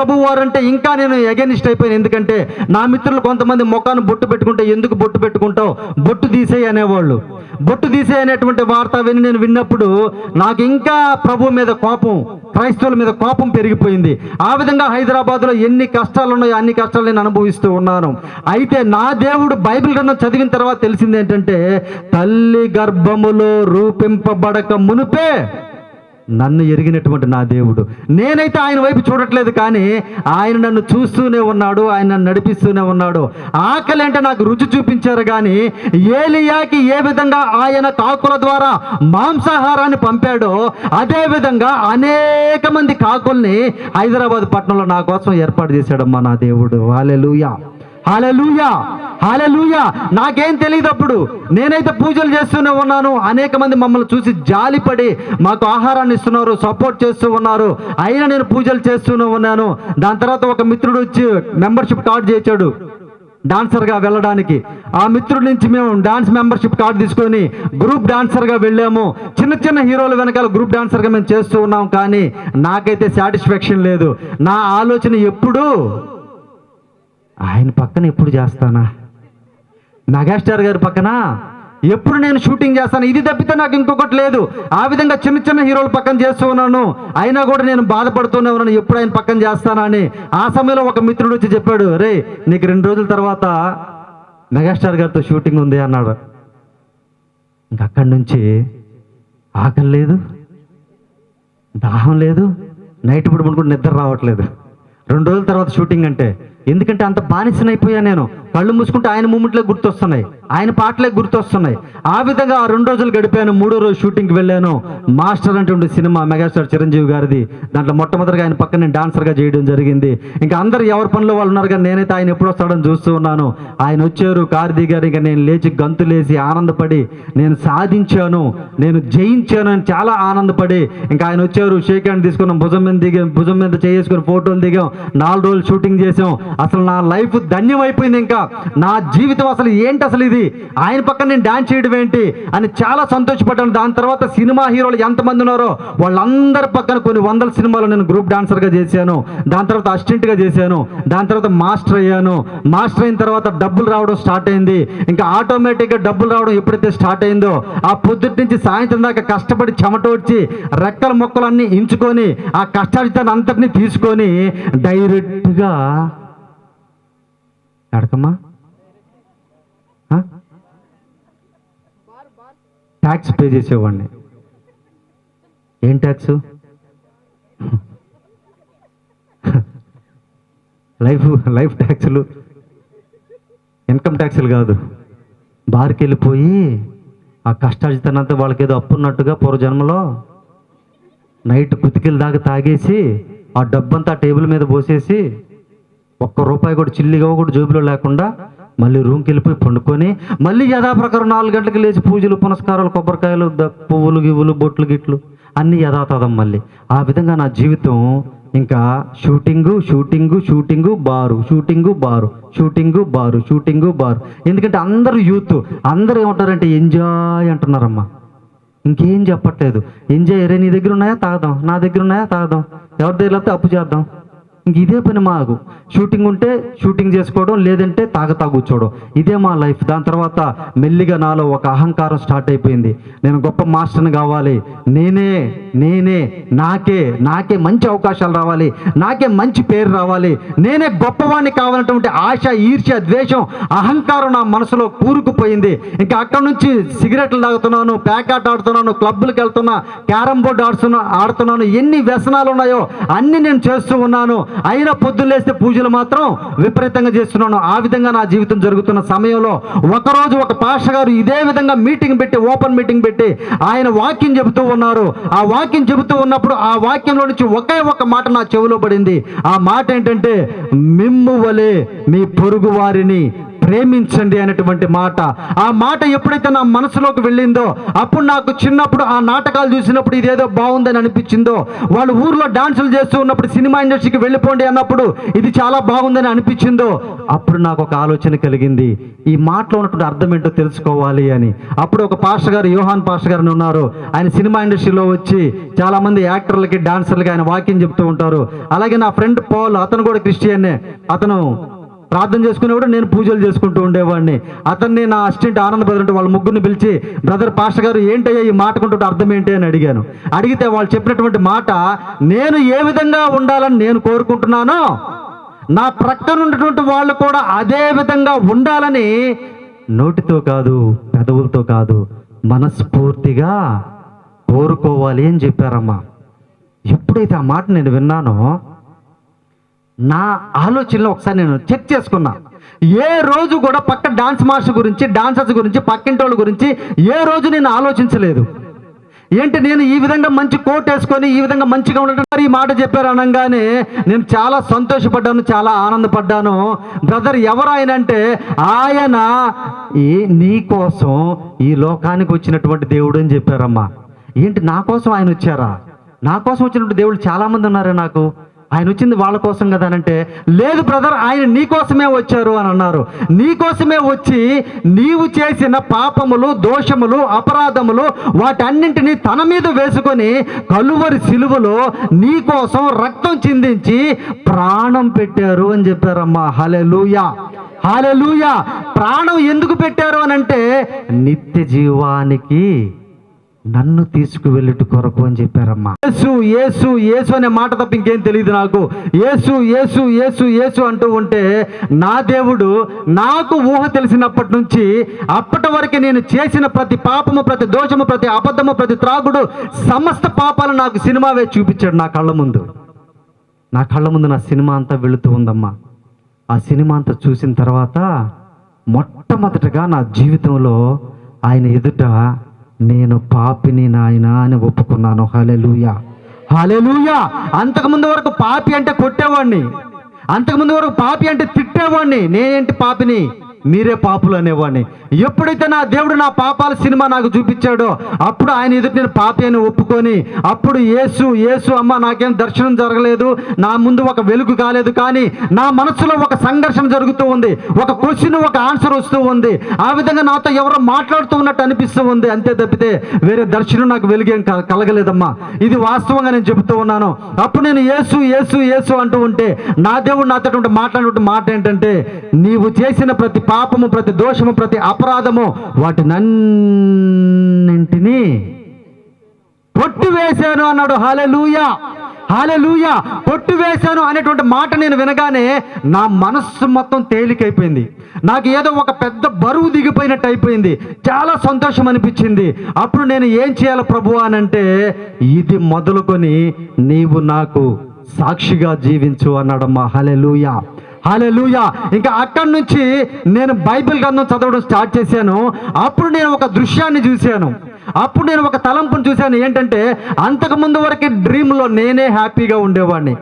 ప్రభు వారంటే ఇంకా నేను ఎగెనిస్ట్ అయిపోయాను. ఎందుకంటే నా మిత్రులు కొంతమంది ముఖాన్ని బొట్టు పెట్టుకుంటే ఎందుకు బొట్టు పెట్టుకుంటావు? బొట్టు తీసేయి అనేవాళ్ళు. బొట్టు తీసేయి అనేటువంటి వార్త విని నేను విన్నప్పుడు నాకు ఇంకా ప్రభు మీద కోపం క్రైస్తవుల మీద కోపం పెరిగిపోయింది. ఆ విధంగా హైదరాబాద్లో ఎన్ని కష్టాలు ఉన్నాయో అన్ని కష్టాలు నేను అనుభవిస్తూ ఉన్నాను. అయితే నా దేవుడు బైబిల్ గ్రంథం చదివిన తర్వాత తెలిసింది ఏంటంటే తల్లి గర్భములో రూపింపబడక మునుపే నన్ను ఎరిగినటువంటి నా దేవుడు. నేనైతే ఆయన వైపు చూడట్లేదు కానీ ఆయన నన్ను చూస్తూనే ఉన్నాడు ఆయన నన్ను నడిపిస్తూనే ఉన్నాడు. ఆకలి అంటే నాకు రుచి చూపించారు కానీ ఏలియాకి ఏ విధంగా ఆయన కాకుల ద్వారా మాంసాహారాన్ని పంపాడో అదే విధంగా అనేక మంది కాకుల్ని హైదరాబాద్ పట్టణంలో నా కోసం ఏర్పాటు చేశాడమ్మా నా దేవుడు. హాలెలూయా హాలెలూయా హాలెలూయా నాకేం తెలియదు అప్పుడు నేనైతే పూజలు చేస్తూనే ఉన్నాను. అనేక మంది మమ్మల్ని చూసి జాలిపడి మాకు ఆహారాన్ని ఇస్తున్నారు సపోర్ట్ చేస్తూ ఉన్నారు. అయినా నేను పూజలు చేస్తూనే ఉన్నాను. దాని తర్వాత ఒక మిత్రుడు వచ్చి మెంబర్షిప్ కార్డు చేశాడు డాన్సర్గా వెళ్ళడానికి. ఆ మిత్రుడి నుంచి మేము డాన్స్ మెంబర్షిప్ కార్డు తీసుకొని గ్రూప్ డాన్సర్గా వెళ్ళాము. చిన్న చిన్న హీరోల వెనకాల గ్రూప్ డాన్సర్గా మేము చేస్తూ ఉన్నాం కానీ నాకైతే సాటిస్ఫాక్షన్ లేదు. నా ఆలోచన ఎప్పుడూ ఆయన పక్కన ఎప్పుడు చేస్తానా? మెగాస్టార్ గారి పక్కన? ఎప్పుడు నేను షూటింగ్ చేస్తాను? ఇది తప్పితే నాకు ఇంకొకటి లేదు. ఆ విధంగా చిన్న చిన్న హీరోల పక్కన చేస్తూ ఉన్నాను. అయినా కూడా నేను బాధపడుతూనే ఉన్నాను. ఎప్పుడు ఆయన పక్కన చేస్తానా అని. ఆ సమయంలో ఒక మిత్రుడు వచ్చి చెప్పాడు రే నీకు రెండు రోజుల తర్వాత మెగాస్టార్ గారితో షూటింగ్ ఉంది అన్నాడు. ఇంక అక్కడి నుంచి ఆకలి లేదు దాహం లేదు నైట్ ఇప్పుడు కూడా నిద్ర రావట్లేదు. రెండు రోజుల తర్వాత షూటింగ్ అంటే ఎందుకంటే అంత బానిసనైపోయా నేను. కళ్ళు మూసుకుంటే ఆయన మూమెంట్లే గుర్తొస్తున్నాయి. ఆయన పాటలే గుర్తొస్తున్నాయి. ఆ విధంగా ఆ రెండు రోజులు గడిపాను. మూడో రోజు షూటింగ్కి వెళ్ళాను. మాస్టర్ అంటే సినిమా మెగాస్టార్ చిరంజీవి గారిది. దాంట్లో మొట్టమొదటిగా ఆయన పక్కన నేను డాన్సర్గా చేయడం జరిగింది. ఇంకా అందరు ఎవరి పనిలో వాళ్ళు ఉన్నారు కానీ నేనైతే ఆయన ఎప్పుడు వస్తాడని చూస్తూ ఉన్నాను. ఆయన వచ్చారు కారు దిగారు ఇంకా నేను లేచి గంతులేసి ఆనందపడి నేను సాధించాను. నేను జయించాను అని చాలా ఆనందపడి ఇంకా ఆయన వచ్చారు షేక్ హ్యాండ్ తీసుకున్నాం భుజం మీద దిగాం భుజం మీద చేసుకుని ఫోటోలు దిగాం నాలుగు రోజులు షూటింగ్ చేసాం. అసలు నా లైఫ్ ధన్యమైపోయింది ఇంకా. నా జీవితం అసలు ఏంటి అసలు ఇది? ఆయన పక్కన నేను డాన్స్ చేయడం ఏంటి? అని చాలా సంతోషపడ్డాను. దాని తర్వాత సినిమా హీరోలు ఎంతమంది ఉన్నారో వాళ్ళందరి పక్కన కొన్ని వందల సినిమాలు నేను గ్రూప్ డాన్సర్గా చేశాను. దాని తర్వాత అసిస్టెంట్గా చేశాను. దాని తర్వాత మాస్టర్ అయ్యాను. మాస్టర్ అయిన తర్వాత డబ్బులు రావడం స్టార్ట్ అయింది. ఇంకా ఆటోమేటిక్గా డబ్బులు రావడం ఎప్పుడైతే స్టార్ట్ అయిందో ఆ పొద్దుటి నుంచి సాయంత్రం దాకా కష్టపడి చెమట వచ్చి రెక్కల మొక్కలన్నీ ఇంచుకొని ఆ కష్టాజితాన్ని అంతటినీ తీసుకొని డైరెక్ట్గా ఎడకమ్మా ట్యాక్స్ పే చేసేవాడిని. ఏం ట్యాక్స్ లైఫ్ లైఫ్ ట్యాక్స్లు ఇన్కమ్ ట్యాక్స్లు కాదు. బార్కి వెళ్ళిపోయి ఆ కష్టార్జితనంతా వాళ్ళకి ఏదో అప్పున్నట్టుగా పూర్వజన్మలో నైట్ కుతికిల దాకా తాగేసి ఆ డబ్బంతా టేబుల్ మీద పోసేసి ఒక్క రూపాయి కూడా చిల్లిగా కూడా జేబులో లేకుండా మళ్ళీ రూమ్కి వెళ్ళిపోయి పండుకొని మళ్ళీ యథాప్రకారం నాలుగు గంటలకు లేచి పూజలు పునస్కారాలు కొబ్బరికాయలు పువ్వులు గివ్వులు బొట్లు గిట్లు అన్నీ యథాతథం మళ్ళీ. ఆ విధంగా నా జీవితం ఇంకా shooting shooting shooting bar shooting bar shooting bar shooting bar. ఎందుకంటే అందరూ యూత్ అందరూ ఏమంటారంటే ఎంజాయ్ అంటున్నారమ్మా. ఇంకేం చెప్పట్లేదు. ఎంజాయ్ రే నీ దగ్గర ఉన్నాయా? తాగదాం. నా దగ్గర ఉన్నాయా? తాగదాం. ఎవరి దగ్గర అప్పు చేద్దాం. ఇదే పని మాకు. షూటింగ్ ఉంటే షూటింగ్ చేసుకోవడం లేదంటే తాగతా కూర్చోవడం. ఇదే మా లైఫ్ దాని తర్వాత మెల్లిగా నాలో ఒక అహంకారం స్టార్ట్ అయిపోయింది. నేను గొప్ప మాస్టర్ని కావాలి. నేనే నేనే నాకే నాకే మంచి అవకాశాలు రావాలి. నాకే మంచి పేరు రావాలి. నేనే గొప్పవాణ్ణి కావాలన్నటువంటి ఆశ ఈర్ష్య ద్వేషం అహంకారం నా మనసులో కూరుకుపోయింది. ఇంకా అక్కడ నుంచి సిగరెట్లు తాగుతున్నాను ప్యాకాట్ ఆడుతున్నాను క్లబ్బులకు వెళ్తున్నా క్యారమ్ బోర్డు ఆడుతున్నా ఆడుతున్నాను. ఎన్ని వ్యసనాలు ఉన్నాయో అన్ని నేను చేస్తూ ఉన్నాను. అయినా పొద్దున్న లేస్తే పూజలు మాత్రం విపరీతంగా చేస్తున్నాను. ఆ విధంగా నా జీవితం జరుగుతున్న సమయంలో ఒకరోజు ఒక పాష గారు ఇదే విధంగా మీటింగ్ పెట్టి ఓపెన్ మీటింగ్ పెట్టి ఆయన వాక్యం చెబుతూ ఉన్నారు. ఆ వాక్యం చెబుతూ ఉన్నప్పుడు ఆ వాక్యంలో నుంచి ఒకే ఒక మాట నా చెవిలో పడింది. ఆ మాట ఏంటంటే మిమ్ము వలె మీ పొరుగు వారిని ప్రేమించండి అనేటువంటి మాట. ఆ మాట ఎప్పుడైతే నా మనసులోకి వెళ్ళిందో అప్పుడు నాకు చిన్నప్పుడు ఆ నాటకాలు చూసినప్పుడు ఇదేదో బాగుందని అనిపించిందో వాళ్ళు ఊర్లో డాన్సులు చేస్తూ ఉన్నప్పుడు సినిమా ఇండస్ట్రీకి వెళ్ళిపోండి అన్నప్పుడు ఇది చాలా బాగుందని అనిపించిందో అప్పుడు నాకు ఒక ఆలోచన కలిగింది. ఈ మాటలో ఉన్నటువంటి అర్థం ఏంటో తెలుసుకోవాలి అని. అప్పుడు ఒక పాస్టర్ గారు యోహాన్ పాస్టర్ గారు అని ఉన్నారు. ఆయన సినిమా ఇండస్ట్రీలో వచ్చి చాలామంది యాక్టర్లకి డాన్సర్లకి ఆయన వాక్యం చెప్తూ ఉంటారు. అలాగే నా ఫ్రెండ్ పాల్ అతను కూడా క్రిస్టియన్నే అతను ప్రార్థన చేసుకునేవాడు నేను పూజలు చేసుకుంటూ ఉండేవాడిని. అతన్ని నా అసిస్టెంట్ ఆనంద్ బ్రదర్ అంటే వాళ్ళ ముగ్గురిని పిలిచి బ్రదర్ పాస్టర్ గారు ఏంటయ్యా ఈ మాట అర్థం ఏంటి? అని అడిగాను. అడిగితే వాళ్ళు చెప్పినటువంటి మాట నేను ఏ విధంగా ఉండాలని నేను కోరుకుంటున్నానో నా ప్రక్కన ఉన్నటువంటి వాళ్ళు కూడా అదే విధంగా ఉండాలని నోటితో కాదు పెదవులతో కాదు మనస్ఫూర్తిగా కోరుకోవాలి అని చెప్పారమ్మా. ఎప్పుడైతే ఆ మాట నేను విన్నానో నా ఆలోచనలో ఒకసారి నేను చెక్ చేసుకున్నా. ఏ రోజు కూడా పక్క డాన్స్ మాస్టర్ గురించి డాన్సర్స్ గురించి పక్కింటి వాళ్ళ గురించి ఏ రోజు నేను ఆలోచించలేదు. ఏంటి నేను ఈ విధంగా మంచి కోట్ వేసుకొని ఈ విధంగా మంచిగా ఉండటం ఈ మాట చెప్పారు అనగానే నేను చాలా సంతోషపడ్డాను చాలా ఆనందపడ్డాను. బ్రదర్ ఎవరు ఆయన అంటే ఆయన ఈ నీ కోసం ఈ లోకానికి వచ్చినటువంటి దేవుడు అని చెప్పారమ్మా. ఏంటి నా కోసం ఆయన వచ్చారా? నా కోసం వచ్చినటువంటి దేవుడు చాలామంది ఉన్నారే నాకు. ఆయన వచ్చింది వాళ్ళ కోసం కదా అని అంటే లేదు బ్రదర్ ఆయన నీ కోసమే వచ్చారు అని అన్నారు. నీ కోసమే వచ్చి నీవు చేసిన పాపములు దోషములు అపరాధములు వాటన్నింటినీ తన మీద వేసుకొని కలువరి సిలువలో నీ కోసం రక్తం చిందించి ప్రాణం పెట్టారు అని చెప్పారమ్మా. హలెలూయా హాలెలూయా ప్రాణం ఎందుకు పెట్టారు అని అంటే నిత్య జీవానికి నన్ను తీసుకువెళ్ళుట కొరకు అని చెప్పారమ్మా. యేసు యేసు యేసు అనే మాట తప్ప ఇంకేం తెలియదు నాకు. యేసు యేసు యేసు యేసు అంటూ ఉంటే నా దేవుడు నాకు ఊహ తెలిసినప్పటి నుంచి అప్పటి వరకు నేను చేసిన ప్రతి పాపము ప్రతి దోషము ప్రతి అబద్ధము ప్రతి త్రాగుడు సమస్త పాపాలు నాకు సినిమా చూపించాడు నా కళ్ళ ముందు. నా కళ్ళ ముందు నా సినిమా అంతా వెళుతూ ఉందమ్మా. ఆ సినిమా అంతా చూసిన తర్వాత మొట్టమొదటగా నా జీవితంలో ఆయన ఎదుట నేను పాపిని నాయన అని ఒప్పుకున్నాను. హలెలుయా హలెలుయా అంతకుముందు వరకు పాపి అంటే కొట్టేవాడిని. అంతకుముందు వరకు పాపి అంటే తిట్టేవాడిని. నేనేంటి పాపిని? మీరే పాపులు అనేవాడిని. ఎప్పుడైతే నా దేవుడు నా పాపాల సినిమా నాకు చూపించాడో అప్పుడు ఆయన ఎదుటి నేను పాపి అని ఒప్పుకొని అప్పుడు యేసు యేసు అమ్మ నాకేం దర్శనం జరగలేదు నా ముందు ఒక వెలుగు కాలేదు కానీ నా మనసులో ఒక సంఘర్షణ జరుగుతూ ఉంది ఒక క్వశ్చన్ ఒక ఆన్సర్ వస్తూ ఉంది ఆ విధంగా నాతో ఎవరో మాట్లాడుతూ ఉన్నట్టు అనిపిస్తూ ఉంది అంతే తప్పితే వేరే దర్శనం నాకు వెలుగేం కలగలేదమ్మా. ఇది వాస్తవంగా నేను చెబుతూ ఉన్నాను. అప్పుడు నేను యేసు యేసు యేసు అంటూ ఉంటే నా దేవుడు నాతో మాట్లాడినటువంటి మాట ఏంటంటే నీవు చేసిన ప్రతి పాపము ప్రతి దోషము ప్రతి అపరాధము వాటినన్నింటినీ కొట్టివేశాను అన్నాడు. హాలెలూయా హాలెలూయా కొట్టివేశాను అనేటువంటి మాట నేను వినగానే నా మనస్సు మొత్తం తేలికైపోయింది. నాకు ఏదో ఒక పెద్ద బరువు దిగిపోయినట్టు అయిపోయింది. చాలా సంతోషం అనిపించింది. అప్పుడు నేను ఏం చేయాలి ప్రభు అనంటే ఇది మొదలుకొని నీవు నాకు సాక్షిగా జీవించు అన్నాడమ్మా. Hallelujah hallelujah. ఇంకా అక్కడి నుంచి నేను బైబిల్ గ్రంథం చదవడం స్టార్ట్ చేశాను. అప్పుడు నేను ఒక దృశ్యాన్ని చూశాను. అప్పుడు నేను ఒక తలంపును చూశాను. ఏంటంటే అంతకు ముందు వరకు డ్రీమ్లో నేనే హ్యాపీగా ఉండేవాడిని.